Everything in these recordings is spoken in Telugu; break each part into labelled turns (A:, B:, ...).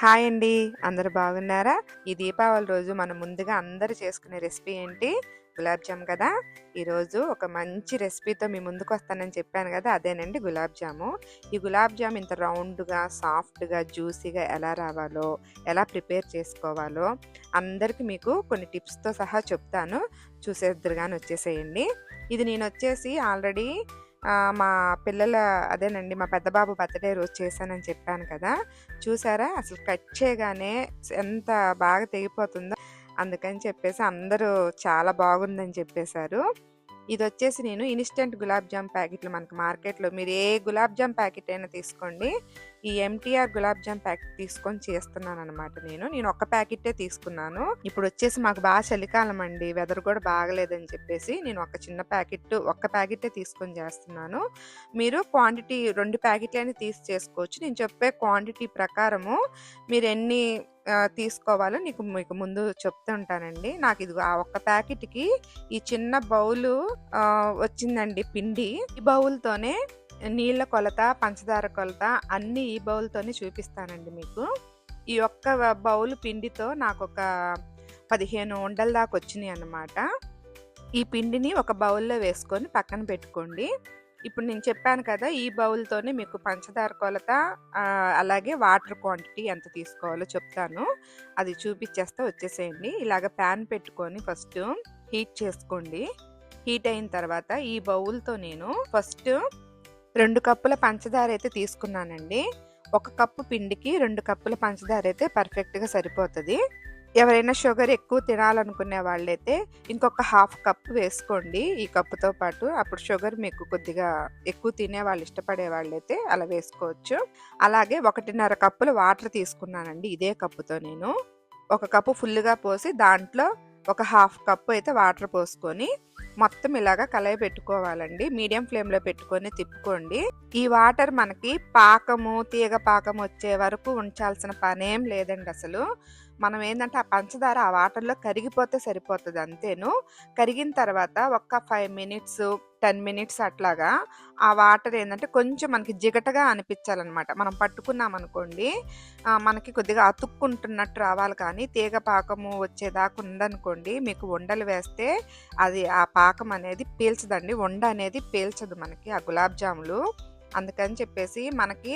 A: హాయ్ అండి. అందరు బాగున్నారా? ఈ దీపావళి రోజు మనం ముందుగా అందరు చేసుకునే రెసిపీ ఏంటి? గులాబ్ జామ్ కదా. ఈరోజు ఒక మంచి రెసిపీతో మీ ముందుకు వస్తానని చెప్పాను కదా అదేనండి గులాబ్ జాము. ఈ గులాబ్ జామ్ ఇంత రౌండ్గా సాఫ్ట్గా జ్యూసీగా ఎలా రావాలో ఎలా ప్రిపేర్ చేసుకోవాలో అందరికీ మీకు కొన్ని టిప్స్తో సహా చెప్తాను. చూసేద్దరుగాని వచ్చేసేయండి. ఇది నేను వచ్చేసి ఆల్రెడీ మా పిల్లల అదేనండి మా పెద్ద బాబు బర్త్డే రోజు చేశానని చెప్పాను కదా. చూసారా? అసలు కట్ చేయగానే ఎంత బాగా తెగిపోతుందో. అందుకని చెప్పేసి అందరూ చాలా బాగుందని చెప్పేశారు. ఇది వచ్చేసి నేను ఇన్స్టెంట్ గులాబ్ జామ్ ప్యాకెట్లు మనకు మార్కెట్లో మీరు ఏ గులాబ్ జామ్ ప్యాకెట్ అయినా తీసుకోండి. ఈ ఎంటీఆర్ గులాబ్ జామ్ ప్యాకెట్ తీసుకొని చేస్తున్నాను అనమాట నేను. నేను ఒక్క ప్యాకెటే తీసుకున్నాను. ఇప్పుడు వచ్చేసి మాకు బాగా చలికాలం అండి. వెదర్ కూడా బాగలేదని చెప్పేసి నేను ఒక చిన్న ప్యాకెట్ ఒక్క ప్యాకెటే తీసుకొని చేస్తున్నాను. మీరు క్వాంటిటీ రెండు ప్యాకెట్లని తీసి చేసుకోవచ్చు. నేను చెప్పే క్వాంటిటీ ప్రకారము మీరు ఎన్ని తీసుకోవాలో నీకు మీకు ముందు చెప్తుంటానండి. నాకు ఇది ఆ ఒక్క ప్యాకెట్కి ఈ చిన్న బౌలు వచ్చిందండి పిండి. ఈ బౌల్తోనే నీళ్ళ కొలత పంచదార కొలత అన్ని ఈ బౌల్తోనే చూపిస్తానండి మీకు. ఈ ఒక్క బౌల్ పిండితో నాకు ఒక పదిహేను ఉండల దాకా వచ్చినాయి అన్నమాట ఈ పిండిని ఒక బౌల్లో వేసుకొని పక్కన పెట్టుకోండి. ఇప్పుడు నేను చెప్పాను కదా ఈ బౌల్తోనే మీకు పంచదార కొలత అలాగే వాటర్ క్వాంటిటీ ఎంత తీసుకోవాలో చెప్తాను. అది చూపించేస్తే వచ్చేసేయండి. ఇలాగ ప్యాన్ పెట్టుకొని ఫస్ట్ హీట్ చేసుకోండి. హీట్ అయిన తర్వాత ఈ బౌల్తో నేను ఫస్ట్ రెండు కప్పుల పంచదార అయితే తీసుకున్నానండి. ఒక కప్పు పిండికి రెండు కప్పుల పంచదార అయితే పర్ఫెక్ట్గా సరిపోతుంది. ఎవరైనా షుగర్ ఎక్కువ తినాలనుకునే వాళ్ళైతే ఇంకొక హాఫ్ కప్ వేసుకోండి ఈ కప్పుతో పాటు. అప్పుడు షుగర్ మీకు కొద్దిగా ఎక్కువ తినే వాళ్ళు ఇష్టపడే వాళ్ళైతే అలా వేసుకోవచ్చు. అలాగే ఒకటిన్నర కప్పులు వాటర్ తీసుకున్నానండి ఇదే కప్పుతో నేను. ఒక కప్పు ఫుల్గా పోసి దాంట్లో ఒక హాఫ్ కప్పు అయితే వాటర్ పోసుకొని మొత్తం ఇలాగా కలయి పెట్టుకోవాలండి. మీడియం ఫ్లేమ్లో పెట్టుకొని తిప్పుకోండి. ఈ వాటర్ మనకి పాకము తీగ పాకం వచ్చే వరకు ఉంచాల్సిన పనేం లేదండి అసలు. మనం ఏంటంటే ఆ పంచదార ఆ వాటర్లో కరిగిపోతే సరిపోతుంది అంతేను. కరిగిన తర్వాత ఒక్క ఫైవ్ మినిట్స్ టెన్ మినిట్స్ అట్లాగా ఆ వాటర్ ఏంటంటే కొంచెం మనకి జిగటగా అనిపించాలన్నమాట. మనం పట్టుకున్నాం అనుకోండి మనకి కొద్దిగా అతుక్కుంటున్నట్టు రావాలి కానీ తీగ పాకము వచ్చేదాకా ఉందనుకోండి మీకు ఉండలు వేస్తే అది ఆ పాకం అనేది పీల్చదండి. వండ అనేది పీల్చదు మనకి ఆ గులాబ్ జాములు. అందుకని చెప్పేసి మనకి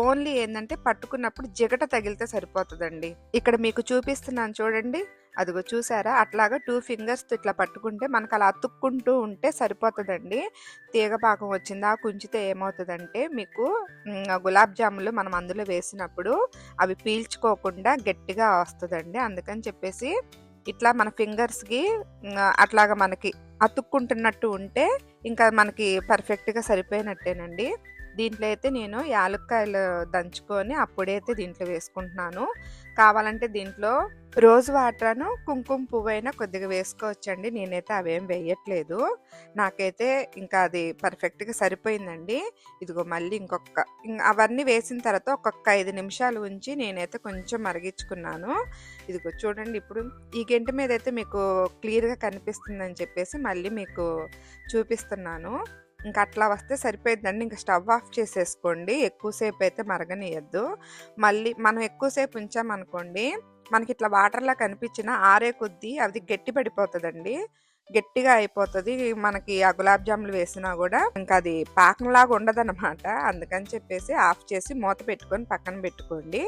A: ఓన్లీ ఏంటంటే పట్టుకున్నప్పుడు జిగట తగిలితే సరిపోతుందండి. ఇక్కడ మీకు చూపిస్తున్నాను చూడండి. అదిగో చూసారా? అట్లాగా టూ ఫింగర్స్ ఇట్లా పట్టుకుంటే మనకు అలా అతుక్కుంటూ ఉంటే సరిపోతుందండి. తీగ పాకం వచ్చిందా కుంచితే ఏమవుతుందంటే మీకు గులాబ్ జాములు మనం అందులో వేసినప్పుడు అవి పీల్చుకోకుండా గట్టిగా వస్తుందండి. అందుకని చెప్పేసి ఇట్లా మన ఫింగర్స్కి అట్లాగా మనకి అతుక్కుంటున్నట్టు ఉంటే ఇంకా మనకి పర్ఫెక్ట్గా సరిపోయినట్టేనండి. దీంట్లో అయితే నేను యాలక్కాయలు దంచుకొని అప్పుడైతే దీంట్లో వేసుకుంటున్నాను. కావాలంటే దీంట్లో రోజ్ వాటర్ను కుంకుమ పువ్వు అయినా కొద్దిగా వేసుకోవచ్చండి. నేనైతే అవేం వేయట్లేదు. నాకైతే ఇంకా అది పర్ఫెక్ట్గా సరిపోయిందండి. ఇదిగో మళ్ళీ ఇంకొక ఇం- అవన్నీ వేసిన తర్వాత ఒక్కొక్క ఐదు నిమిషాలు ఉంచి నేనైతే కొంచెం మరిగించుకున్నాను. ఇదిగో చూడండి ఇప్పుడు ఈ గంట మీద అయితే మీకు క్లియర్గా కనిపిస్తుందని చెప్పేసి మళ్ళీ మీకు చూపిస్తున్నాను. ఇంకా అట్లా వస్తే సరిపోయిందండి ఇంకా స్టవ్ ఆఫ్ చేసేసుకోండి. ఎక్కువసేపు అయితే మరగనియద్దు. మళ్ళీ మనం ఎక్కువసేపు ఉంచామనుకోండి మనకి ఇట్లా వాటర్లా కనిపించిన ఆరే కొద్దీ అది గట్టి పడిపోతుందండి. గట్టిగా అయిపోతుంది. మనకి ఆ గులాబ్ జాములు వేసినా కూడా ఇంకా అది పాకంలాగా ఉండదన్నమాట. అందుకని చెప్పేసి ఆఫ్ చేసి మూత పెట్టుకొని పక్కన పెట్టుకోండి.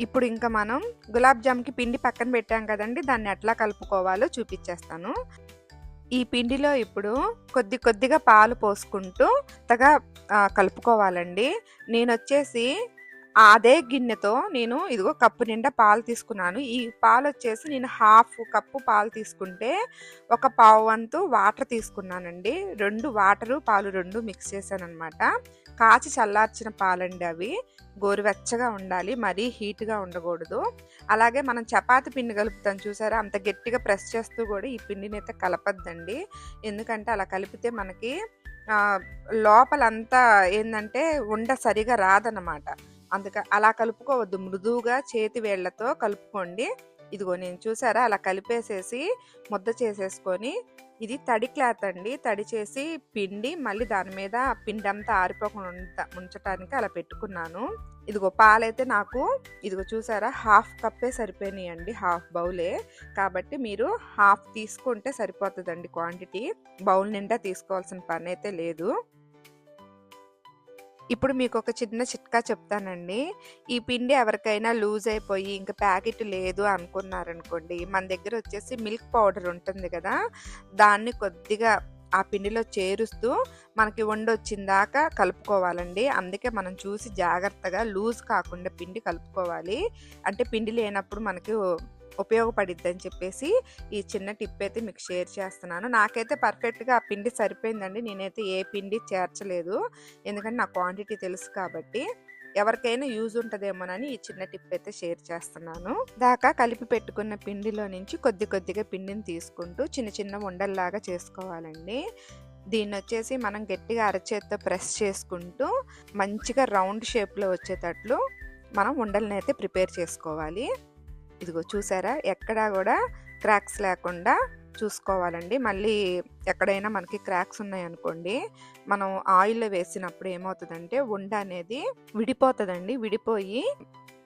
A: ఇప్పుడు ఇంకా మనం గులాబ్ జామ్కి పిండి పక్కన పెట్టాం కదండి దాన్ని ఎట్లా కలుపుకోవాలో చూపించేస్తాను ఈ పిండిలో ఇప్పుడు కొద్ది కొద్దిగా పాలు పోసుకుంటూ తగా కలుపుకోవాలండి. నేను వచ్చేసి అదే గిన్నెతో నేను ఇదిగో కప్పు నిండా పాలు తీసుకున్నాను. ఈ పాలు వచ్చేసి నేను హాఫ్ కప్పు పాలు తీసుకుంటే ఒక పావు వంతు వాటర్ తీసుకున్నానండి. రెండు వాటరు పాలు రెండు మిక్స్ చేశాను అనమాట కాచి చల్లార్చిన పాలండి అవి. గోరువెచ్చగా ఉండాలి మరీ హీట్గా ఉండకూడదు. అలాగే మనం చపాతి పిండి కలుపుతాం చూసారా? అంత గట్టిగా ప్రెస్ చేస్తూ కూడా ఈ పిండిని అయితే కలపద్దండి. ఎందుకంటే అలా కలిపితే మనకి లోపలంతా ఏంటంటే ఉండ సరిగా రాదనమాట అందుక అలా కలుపుకోవద్దు. మృదువుగా చేతి వేళ్ళతో కలుపుకోండి. ఇదిగో నేను చూసారా? అలా కలిపేసేసి ముద్ద చేసేసుకొని ఇది తడి క్లాత్ అండి. తడి చేసి పిండి మళ్ళీ దాని మీద పిండి అంతా ఆరిపోకుండా ఉంచటానికి అలా పెట్టుకున్నాను. ఇదిగో పాలైతే నాకు ఇదిగో చూసారా హాఫ్ కప్పే సరిపోయినాయి అండి హాఫ్ బౌలే. కాబట్టి మీరు హాఫ్ తీసుకుంటే సరిపోతుందండి క్వాంటిటీ. బౌల్ నిండా తీసుకోవాల్సిన పని అయితే లేదు. ఇప్పుడు మీకు ఒక చిన్న చిట్కా చెప్తానండి. ఈ పిండి ఎవరికైనా లూజ్ అయిపోయి ఇంకా ప్యాకెట్ లేదు అనుకున్నారనుకోండి మన దగ్గర వచ్చేసి మిల్క్ పౌడర్ ఉంటుంది కదా దాన్ని కొద్దిగా ఆ పిండిలో చేరుస్తూ మనకి వండొచ్చిందాక కలుపుకోవాలండి. అందుకే మనం చూసి జాగ్రత్తగా లూజ్ కాకుండా పిండి కలుపుకోవాలి. అంటే పిండి లేనప్పుడు మనకి ఉపయోగపడిద్ది అని చెప్పేసి ఈ చిన్న టిప్ అయితే మీకు షేర్ చేస్తున్నాను. నాకైతే పర్ఫెక్ట్గా ఆ పిండి సరిపోయిందండి. నేనైతే ఏ పిండి చేర్చలేదు. ఎందుకంటే నా క్వాంటిటీ తెలుసు కాబట్టి ఎవరికైనా యూజ్ ఉంటుందేమోనని ఈ చిన్న టిప్ అయితే షేర్ చేస్తున్నాను. దాకా కలిపి పెట్టుకున్న పిండిలో నుంచి కొద్ది కొద్దిగా పిండిని తీసుకుంటూ చిన్న చిన్న ఉండల్లాగా చేసుకోవాలండి. దీన్ని వచ్చేసి మనం గట్టిగా అరచేత్తో ప్రెస్ చేసుకుంటూ మంచిగా రౌండ్ షేప్లో వచ్చేటట్లు మనం ఉండల్ని అయితే ప్రిపేర్ చేసుకోవాలి. ఇదిగో చూసారా? ఎక్కడా కూడా క్రాక్స్ లేకుండా చూసుకోవాలండి. మళ్ళీ ఎక్కడైనా మనకి క్రాక్స్ ఉన్నాయనుకోండి మనం ఆయిల్లో వేసినప్పుడు ఏమవుతుందంటే ఉండ అనేది విడిపోతుందండి. విడిపోయి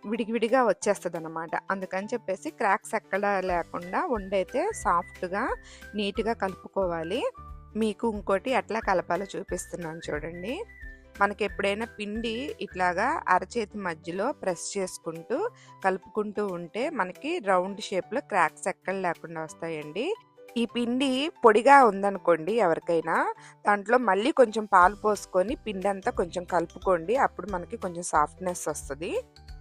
A: విడివిడిగా వచ్చేస్తుంది అనమాట అందుకని చెప్పేసి క్రాక్స్ ఎక్కడ లేకుండా ఉండైతే సాఫ్ట్గా నీట్గా కలుపుకోవాలి. మీకు ఇంకోటి ఎట్లా కలపాలో చూపిస్తున్నాను చూడండి. మనకి ఎప్పుడైనా పిండి ఇట్లాగా అరచేతి మధ్యలో ప్రెస్ చేసుకుంటూ కలుపుకుంటూ ఉంటే మనకి రౌండ్ షేప్లో క్రాక్స్ ఎక్కడ లేకుండా వస్తాయండి. ఈ పిండి పొడిగా ఉందనుకోండి ఎవరికైనా దాంట్లో మళ్ళీ కొంచెం పాలు పోసుకొని పిండి అంతా కొంచెం కలుపుకోండి అప్పుడు మనకి కొంచెం సాఫ్ట్నెస్ వస్తుంది.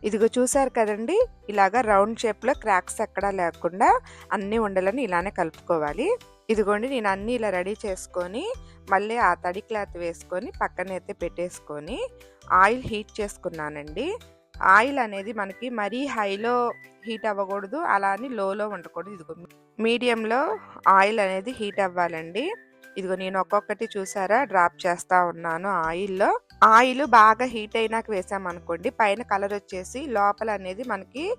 A: ఇదిగో చూసారు కదండి ఇలాగా రౌండ్ షేప్లో క్రాక్స్ ఎక్కడా లేకుండా అన్ని ఉండలని ఇలానే కలుపుకోవాలి. ఇదిగోండి నేను అన్నీ ఇలా రెడీ చేసుకొని మళ్ళీ ఆ తడి క్లాత్ వేసుకొని పక్కనైతే పెట్టేసుకొని ఆయిల్ హీట్ చేసుకున్నానండి. ఆయిల్ అనేది మనకి మరీ హైలో హీట్ అవ్వకూడదు అలా అని లోలో ఉండకూడదు ఇదిగో మీడియంలో ఆయిల్ అనేది హీట్ అవ్వాలండి. ఇదిగో నేను ఒక్కొక్కటి చూసారా? డ్రాప్ చేస్తా ఉన్నాను ఆయిల్లో. ఆయిల్ బాగా హీట్ అయినాక వేసామనుకోండి పైన కలర్ వచ్చేసి లోపల అనేది మనకి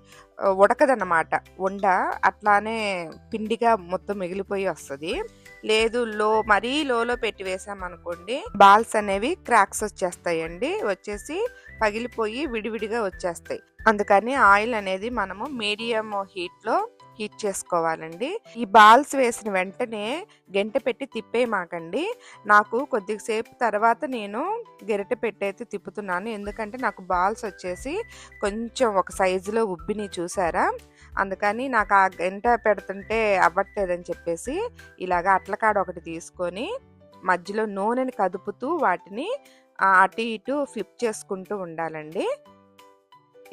A: ఉడకదన్నమాట. ఉండ అట్లానే పిండిగా మొత్తం మిగిలిపోయి వస్తుంది. లేదు లో మరీ లోలో పెట్టి వేసామనుకోండి బాల్స్ అనేవి క్రాక్స్ వచ్చేస్తాయండి. వచ్చేసి పగిలిపోయి విడివిడిగా వచ్చేస్తాయి. అందుకని ఆయిల్ అనేది మనము మీడియం హీట్లో హీట్ చేసుకోవాలండి. ఈ బాల్స్ వేసిన వెంటనే గంట పెట్టి తిప్పేయమాకండి. నాకు కొద్దిసేపు తర్వాత నేను గెరిటె పెట్టయితే తిప్పుతున్నాను. ఎందుకంటే నాకు బాల్స్ వచ్చేసి కొంచెం ఒక సైజులో ఉబ్బిని చూసారా? అందుకని నాకు ఆ గంట పెడుతుంటే అవ్వట్లేదని చెప్పేసి ఇలాగ అట్లకాడ ఒకటి తీసుకొని మధ్యలో నూనెని కదుపుతూ వాటిని అటు ఇటు ఫ్లిప్ చేసుకుంటూ ఉండాలండి.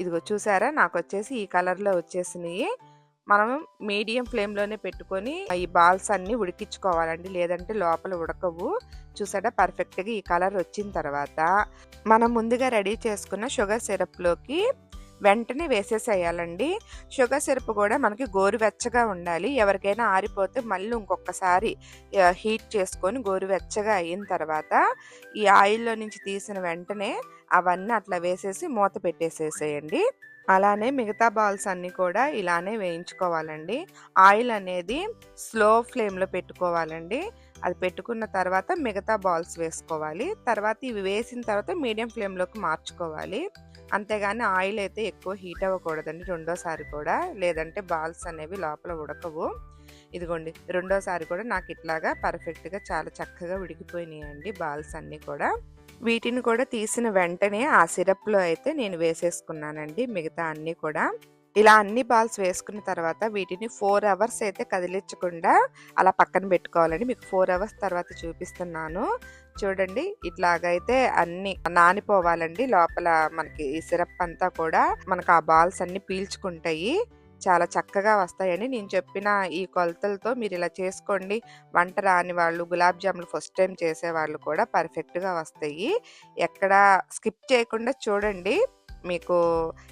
A: ఇదిగో చూసారా? నాకు వచ్చేసి ఈ కలర్లో వచ్చేసినాయి. మనం మీడియం ఫ్లేమ్లోనే పెట్టుకొని ఈ బాల్స్ అన్ని ఉడికించుకోవాలండి. లేదంటే లోపల ఉడకవు. చూసాడా పర్ఫెక్ట్గా ఈ కలర్ వచ్చిన తర్వాత మనం ముందుగా రెడీ చేసుకున్న షుగర్ సిరప్లోకి వెంటనే వేసేసేయాలండి. షుగర్ సిరప్ కూడా మనకి గోరువెచ్చగా ఉండాలి. ఎవరికైనా ఆరిపోతే మళ్ళీ ఇంకొకసారి హీట్ చేసుకొని గోరువెచ్చగా అయిన తర్వాత ఈ ఆయిల్లో నుంచి తీసిన వెంటనే అవన్నీ అట్లా వేసేసి మూత పెట్టేసేసేయండి. అలానే మిగతా బాల్స్ అన్నీ కూడా ఇలానే వేయించుకోవాలండి. ఆయిల్ అనేది స్లో ఫ్లేమ్లో పెట్టుకోవాలండి. అది పెట్టుకున్న తర్వాత మిగతా బాల్స్ వేసుకోవాలి. తర్వాత ఇవి వేసిన తర్వాత మీడియం ఫ్లేమ్లోకి మార్చుకోవాలి. అంతేగాని ఆయిల్ అయితే ఎక్కువ హీట్ అవ్వకూడదండి రెండోసారి కూడా. లేదంటే బాల్స్ అనేవి లోపల ఉడకవు. ఇదిగోండి రెండోసారి కూడా నాకు ఇట్లాగా పర్ఫెక్ట్గా చాలా చక్కగా ఉడికిపోయినాయండి బాల్స్ అన్నీ కూడా. వీటిని కూడా తీసిన వెంటనే ఆ సిరప్లో అయితే నేను వేసేసుకున్నానండి. మిగతా అన్నీ కూడా. ఇలా అన్ని బాల్స్ వేసుకున్న తర్వాత వీటిని ఫోర్ అవర్స్ అయితే కదిలించకుండా అలా పక్కన పెట్టుకోవాలండి. మీకు ఫోర్ అవర్స్ తర్వాత చూపిస్తున్నాను. చూడండి ఇట్లాగైతే అన్ని నానిపోవాలండి. లోపల మనకి ఈ సిరప్ అంతా కూడా మనకు ఆ బాల్స్ అన్ని పీల్చుకుంటాయి. చాలా చక్కగా వస్తాయని నేను చెప్పిన ఈ కొలతలతో మీరు ఇలా చేసుకోండి. వంట రాని వాళ్ళు గులాబ్ జాములు ఫస్ట్ టైం చేసే వాళ్ళు కూడా పర్ఫెక్ట్గా వస్తాయి. ఎక్కడ స్కిప్ చేయకుండా చూడండి. మీకు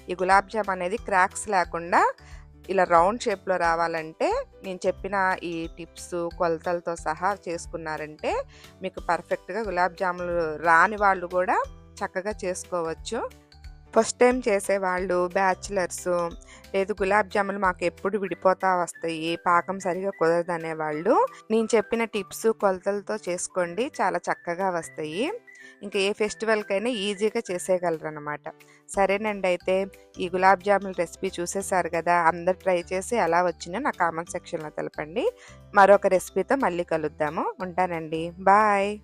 A: ఈ గులాబ్ జామ్ అనేది క్రాక్స్ లేకుండా ఇలా రౌండ్ షేప్లో రావాలంటే నేను చెప్పిన ఈ టిప్స్ కొలతలతో సహా చేసుకున్నారంటే మీకు పర్ఫెక్ట్గా గులాబ్ జాములు రాని వాళ్ళు కూడా చక్కగా చేసుకోవచ్చు. ఫస్ట్ టైం చేసేవాళ్ళు బ్యాచిలర్స్. లేదు గులాబ్ జాములు మాకు ఎప్పుడు విడిపోతా వస్తాయి పాకం సరిగా కుదరదు అనేవాళ్ళు నేను చెప్పిన టిప్స్ కొలతలతో చేసుకోండి చాలా చక్కగా వస్తాయి. ఇంకా ఏ ఫెస్టివల్కైనా ఈజీగా చేసేయగలరు అనమాట సరేనండి అయితే ఈ గులాబ్ జాముల రెసిపీ చూసేసారు కదా అందరు ట్రై చేసి ఎలా వచ్చిందో నా కామెంట్ సెక్షన్లో తెలపండి. మరొక రెసిపీతో మళ్ళీ కలుద్దాము. ఉంటానండి. బాయ్.